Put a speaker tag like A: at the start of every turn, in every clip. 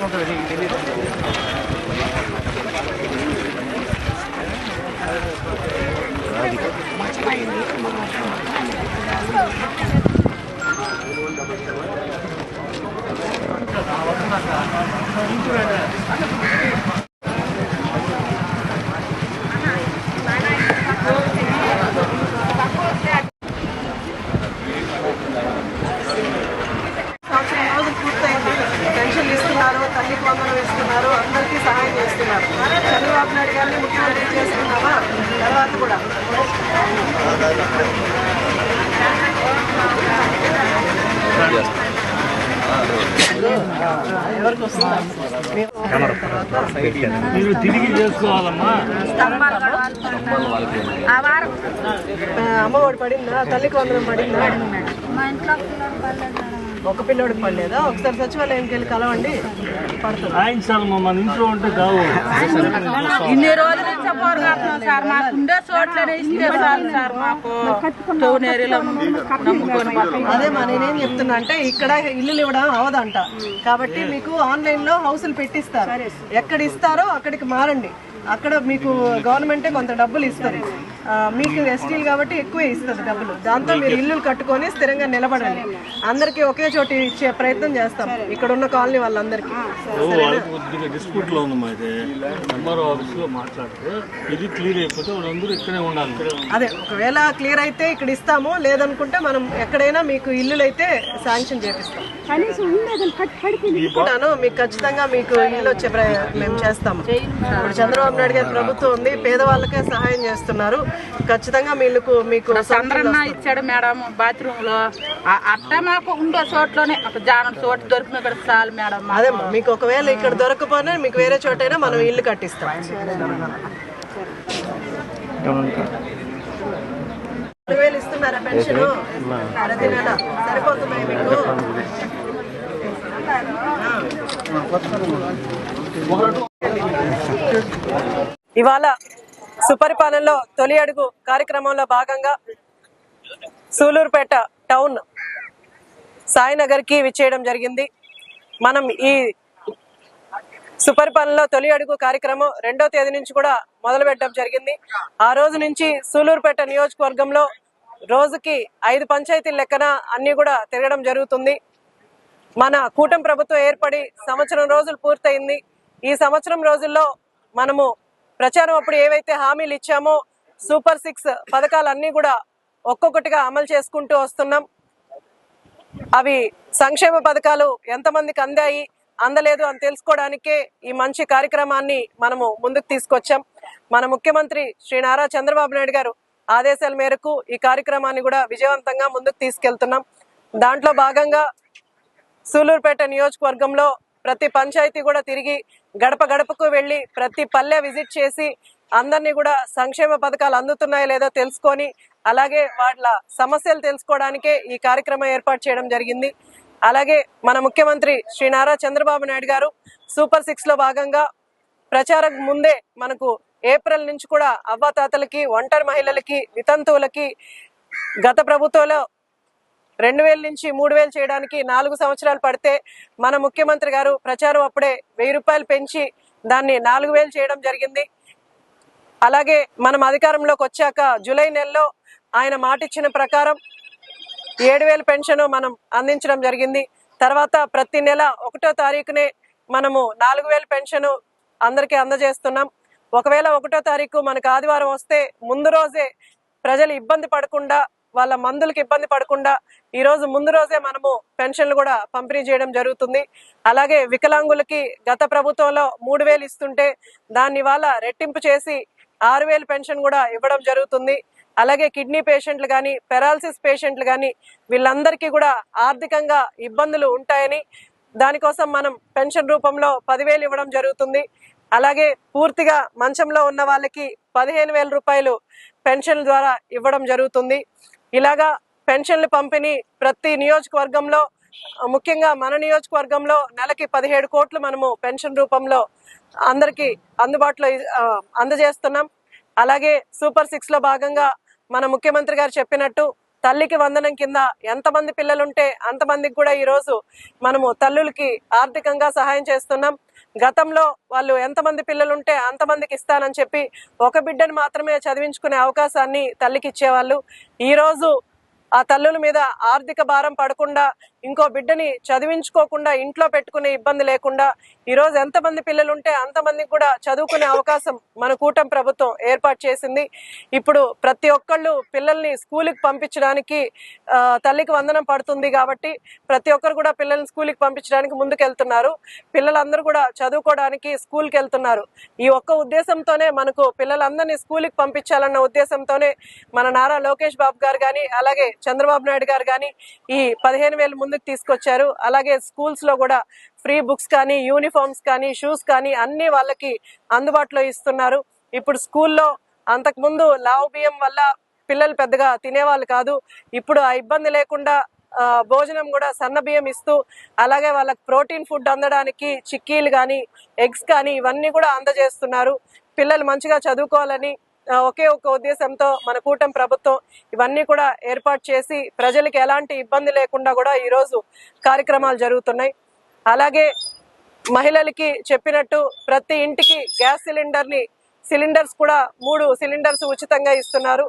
A: సంవత్సరం
B: మీరు తిరిగి చేసుకోవాలమ్మా
C: ఆ
A: అమ్మఒడి పడిందా? తల్లికి వందనం పడిందా?
C: మా ఇంట్లో
A: ఒక పిల్లోడికి పడలేదా? ఒకసారి సచివాలయంకి వెళ్ళి కలవండి. పడుతుంది.
B: మన ఇంట్లో ఉంటే కావు.
D: ఇన్ని రోజుల నుంచి పోరాడుతున్నాం సార్? మాకు ఉండే చోట్లనే ఇస్తే చాలు సార్ మాకు. టౌన్ ఏరియాలో.
A: అదే మా నేనేం చెప్తున్నా అంటే ఇక్కడ ఇల్లులు ఇవ్వడం అవదంట. కాబట్టి మీకు ఆన్లైన్లో హౌసులు పెట్టిస్తారు. ఎక్కడ ఇస్తారో అక్కడికి మారండి. అక్కడ మీకు గవర్నమెంటే కొంత డబ్బులు ఇస్తుంది ఆ, మీకు ఎస్టీలు కాబట్టి ఎక్కువే ఇస్తుంది డబ్బులు. దాంతో మీరు ఇల్లులు కట్టుకొని స్థిరంగా నిలబడండి. అందరికీ ఒకే చోటు ఇచ్చే ప్రయత్నం చేస్తాం. ఇక్కడ ఉన్న కాలనీ వాళ్ళందరికీ.
B: ఉందమ్మా మాట్లాడితే ఇది క్లియర్ అయిపోతే వాళ్ళందరూ ఇక్కడే ఉండాలి.
A: అదే ఒకవేళ క్లియర్ అయితే ఇక్కడ ఇస్తాము లేదనుకుంటే మనం ఎక్కడైనా మీకు ఇల్లులు అయితే శాంక్షన్ చేపిస్తాం. మీకు ఖచ్చితంగా మీకు ఇల్లు వచ్చే మేము చేస్తాము. ఇప్పుడు చంద్రబాబు నాయుడు గారి ప్రభుత్వం ఉంది పేదవాళ్ళకే సహాయం చేస్తున్నారు. ఖచ్చితంగా మీకు మీకు
D: చంద్రన్న ఇచ్చాడు మేడం బాత్రూమ్లో అట్ట మాకు ఉండే చోట్లోనే ఒక జానం చోటు దొరికిన కూడా చాలు మేడం.
A: అదే మీకు ఒకవేళ ఇక్కడ దొరకపోయినా మీకు వేరే చోటైనా మనం ఇల్లు కట్టిస్తాం. రెండు వేలు ఇస్తున్నారా పెన్షన్? ప్రతి నెల సరిపోతున్నాయి మీకు? ఇవాళ సుపరిపాలనలో తొలి అడుగు కార్యక్రమంలో భాగంగా సూలూరుపేట టౌన్ సాయినగర్కి విచ్చేయడం జరిగింది. మనం ఈ సుపరిపాలనలో తొలి అడుగు కార్యక్రమం రెండో తేదీ నుంచి కూడా మొదలు పెట్టడం జరిగింది. ఆ రోజు నుంచి సూలూరుపేట నియోజకవర్గంలో రోజుకి ఐదు పంచాయతీల లెక్కన అన్ని కూడా తిరగడం జరుగుతుంది. మన కూటమి ప్రభుత్వం ఏర్పడి సంవత్సరం రోజులు పూర్తయింది. ఈ సంవత్సరం రోజుల్లో మనము ప్రచారం అప్పుడు ఏవైతే హామీలు ఇచ్చామో సూపర్ సిక్స్ పథకాలన్నీ కూడా ఒక్కొక్కటిగా అమలు చేసుకుంటూ వస్తున్నాం. అవి సంక్షేమ పథకాలు ఎంతమందికి అందాయి అందలేదు అని తెలుసుకోవడానికే ఈ మంచి కార్యక్రమాన్ని మనము ముందుకు తీసుకొచ్చాం. మన ముఖ్యమంత్రి శ్రీ నారా చంద్రబాబు నాయుడు గారు ఆదేశాల మేరకు ఈ కార్యక్రమాన్ని కూడా విజయవంతంగా ముందుకు తీసుకెళ్తున్నాం. దాంట్లో భాగంగా సూలూరుపేట నియోజకవర్గంలో ప్రతి పంచాయతీ కూడా తిరిగి గడప గడపకు వెళ్ళి ప్రతి పల్లె విజిట్ చేసి అందరినీ కూడా సంక్షేమ పథకాలు అందుతున్నాయో లేదో తెలుసుకొని అలాగే వాళ్ళ సమస్యలు తెలుసుకోవడానికే ఈ కార్యక్రమం ఏర్పాటు చేయడం జరిగింది. అలాగే మన ముఖ్యమంత్రి శ్రీ నారా చంద్రబాబు నాయుడు గారు సూపర్ సిక్స్లో భాగంగా ప్రచారం ముందే మనకు ఏప్రిల్ నుంచి కూడా అవ్వాతాతలకి ఒంటరి మహిళలకి వితంతువులకి గత ప్రభుత్వంలో రెండు వేల నుంచి మూడు వేలు చేయడానికి నాలుగు సంవత్సరాలు పడితే మన ముఖ్యమంత్రి గారు ప్రచారం అప్పుడే వెయ్యి రూపాయలు పెంచి దాన్ని నాలుగు వేలు చేయడం జరిగింది. అలాగే మనం అధికారంలోకి వచ్చాక జూలై నెలలో ఆయన మాట ఇచ్చిన ప్రకారం ఏడు వేల పెన్షన్ మనం అందించడం జరిగింది. తర్వాత ప్రతి నెల ఒకటో తారీఖునే మనము నాలుగు వేల పెన్షన్ అందరికీ అందజేస్తున్నాం. ఒకవేళ ఒకటో తారీఖు మనకు ఆదివారం వస్తే ముందు రోజే ప్రజలు ఇబ్బంది పడకుండా వాళ్ళ మందులకు ఇబ్బంది పడకుండా ఈ రోజు ముందు రోజే మనము పెన్షన్లు కూడా పంపిణీ చేయడం జరుగుతుంది. అలాగే వికలాంగులకి గత ప్రభుత్వంలో మూడు వేలు ఇస్తుంటే దాన్ని వాళ్ళ రెట్టింపు చేసి ఆరు వేలు పెన్షన్ కూడా ఇవ్వడం జరుగుతుంది. అలాగే కిడ్నీ పేషెంట్లు కానీ పెరాలసిస్ పేషెంట్లు కానీ వీళ్ళందరికీ కూడా ఆర్థికంగా ఇబ్బందులు ఉంటాయని దానికోసం మనం పెన్షన్ రూపంలో పదివేలు ఇవ్వడం జరుగుతుంది. అలాగే పూర్తిగా మంచంలో ఉన్న వాళ్ళకి పదిహేను వేల రూపాయలు పెన్షన్ ద్వారా ఇవ్వడం జరుగుతుంది. ఇలాగా పెన్షన్లు పంపిణీ ప్రతి నియోజకవర్గంలో ముఖ్యంగా మన నియోజకవర్గంలో నెలకి పదిహేడు కోట్లు మనము పెన్షన్ రూపంలో అందరికి అందుబాటులో అందజేస్తున్నాం. అలాగే సూపర్ సిక్స్లో భాగంగా మన ముఖ్యమంత్రి గారు చెప్పినట్టు తల్లికి వందనం కింద ఎంతమంది పిల్లలుంటే అంతమందికి కూడా ఈరోజు మనము తల్లులకి ఆర్థికంగా సహాయం చేస్తున్నాం. గతంలో వాళ్ళు ఎంతమంది పిల్లలుంటే అంతమందికి ఇస్తానని చెప్పి ఒక బిడ్డను మాత్రమే చదివించుకునే అవకాశాన్ని తల్లికి ఇచ్చేవాళ్ళు. ఈరోజు ఆ తల్లుల మీద ఆర్థిక భారం పడకుండా ఇంకో బిడ్డని చదివించుకోకుండా ఇంట్లో పెట్టుకునే ఇబ్బంది లేకుండా ఈరోజు ఎంతమంది పిల్లలు ఉంటే అంతమందికి కూడా చదువుకునే అవకాశం మన కూటమి ప్రభుత్వం ఏర్పాటు చేసింది. ఇప్పుడు ప్రతి ఒక్కళ్ళు పిల్లల్ని స్కూల్కి పంపించడానికి తల్లికి వందనం పడుతుంది కాబట్టి ప్రతి ఒక్కరు కూడా పిల్లల్ని స్కూల్కి పంపించడానికి ముందుకెళ్తున్నారు. పిల్లలందరూ కూడా చదువుకోవడానికి స్కూల్కి వెళ్తున్నారు ఈ ఒక్క ఉద్దేశంతోనే మనకు పిల్లలందరినీ స్కూల్కి పంపించాలన్న ఉద్దేశంతోనే మన నారా లోకేష్ బాబు గారు కానీ అలాగే చంద్రబాబు నాయుడు గారు కానీ ఈ పదిహేను వేలు ముందుకు తీసుకొచ్చారు. అలాగే స్కూల్స్లో కూడా ఫ్రీ బుక్స్ కానీ యూనిఫామ్స్ కానీ షూస్ కానీ అన్ని వాళ్ళకి అందుబాటులో ఇస్తున్నారు. ఇప్పుడు స్కూల్లో అంతకు ముందు లావు బియ్యం వల్ల పిల్లలు పెద్దగా తినేవాళ్ళు కాదు. ఇప్పుడు ఆ ఇబ్బంది లేకుండా భోజనం కూడా సన్న బియ్యం ఇస్తూ అలాగే వాళ్ళకి ప్రోటీన్ ఫుడ్ అందడానికి చిక్కీలు కానీ ఎగ్స్ కానీ ఇవన్నీ కూడా అందజేస్తున్నారు. పిల్లలు మంచిగా చదువుకోవాలని ఒకే ఒక ఉద్దేశంతో మన కూటమి ప్రభుత్వం ఇవన్నీ కూడా ఏర్పాటు చేసి ప్రజలకు ఎలాంటి ఇబ్బంది లేకుండా కూడా ఈరోజు కార్యక్రమాలు జరుగుతున్నాయి. అలాగే మహిళలకి చెప్పినట్టు ప్రతి ఇంటికి గ్యాస్ సిలిండర్ని సిలిండర్స్ కూడా మూడు సిలిండర్స్ ఉచితంగా ఇస్తున్నారు.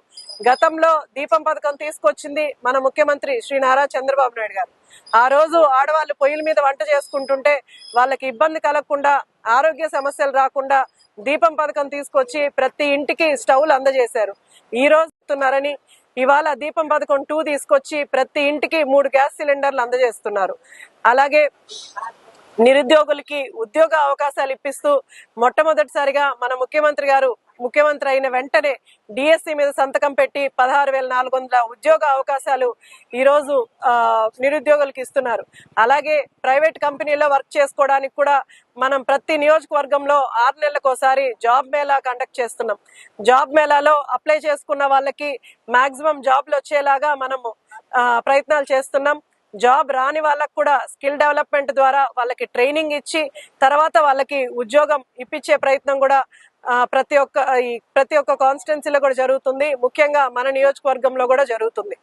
A: గతంలో దీపం పథకం తీసుకొచ్చింది మన ముఖ్యమంత్రి శ్రీ నారా చంద్రబాబు నాయుడు గారు. ఆ రోజు ఆడవాళ్ళు పొయ్యిల మీద వంట చేసుకుంటుంటే వాళ్ళకి ఇబ్బంది కలగకుండా ఆరోగ్య సమస్యలు రాకుండా దీపం పథకం తీసుకొచ్చి ప్రతి ఇంటికి స్టవ్లు అందజేశారు. ఈ రోజున్నారని ఇవాళ దీపం పథకం టూ తీసుకొచ్చి ప్రతి ఇంటికి మూడు గ్యాస్ సిలిండర్లు అందజేస్తున్నారు. అలాగే నిరుద్యోగులకి ఉద్యోగ అవకాశాలు ఇప్పిస్తూ మొట్టమొదటిసారిగా మన ముఖ్యమంత్రి గారు ముఖ్యమంత్రి అయిన వెంటనే డిఎస్సి మీద సంతకం పెట్టి పదహారు వేల నాలుగు వందల ఉద్యోగ అవకాశాలు ఈరోజు నిరుద్యోగులకు ఇస్తున్నారు. అలాగే ప్రైవేట్ కంపెనీలో వర్క్ చేసుకోవడానికి కూడా మనం ప్రతి నియోజకవర్గంలో ఆరు నెలలకు ఒకసారి జాబ్ మేళా కండక్ట్ చేస్తున్నాం. జాబ్ మేళాలో అప్లై చేసుకున్న వాళ్ళకి మాక్సిమం జాబ్లు వచ్చేలాగా మనము ప్రయత్నాలు చేస్తున్నాం. జాబ్ రాని వాళ్ళకు కూడా స్కిల్ డెవలప్మెంట్ ద్వారా వాళ్ళకి ట్రైనింగ్ ఇచ్చి తర్వాత వాళ్ళకి ఉద్యోగం ఇప్పించే ప్రయత్నం కూడా ప్రతి ఒక్క ఈ ప్రతి ఒక్క కాన్స్టిట్యున్సీలో కూడా జరుగుతుంది. ముఖ్యంగా మన నియోజకవర్గంలో కూడా జరుగుతుంది.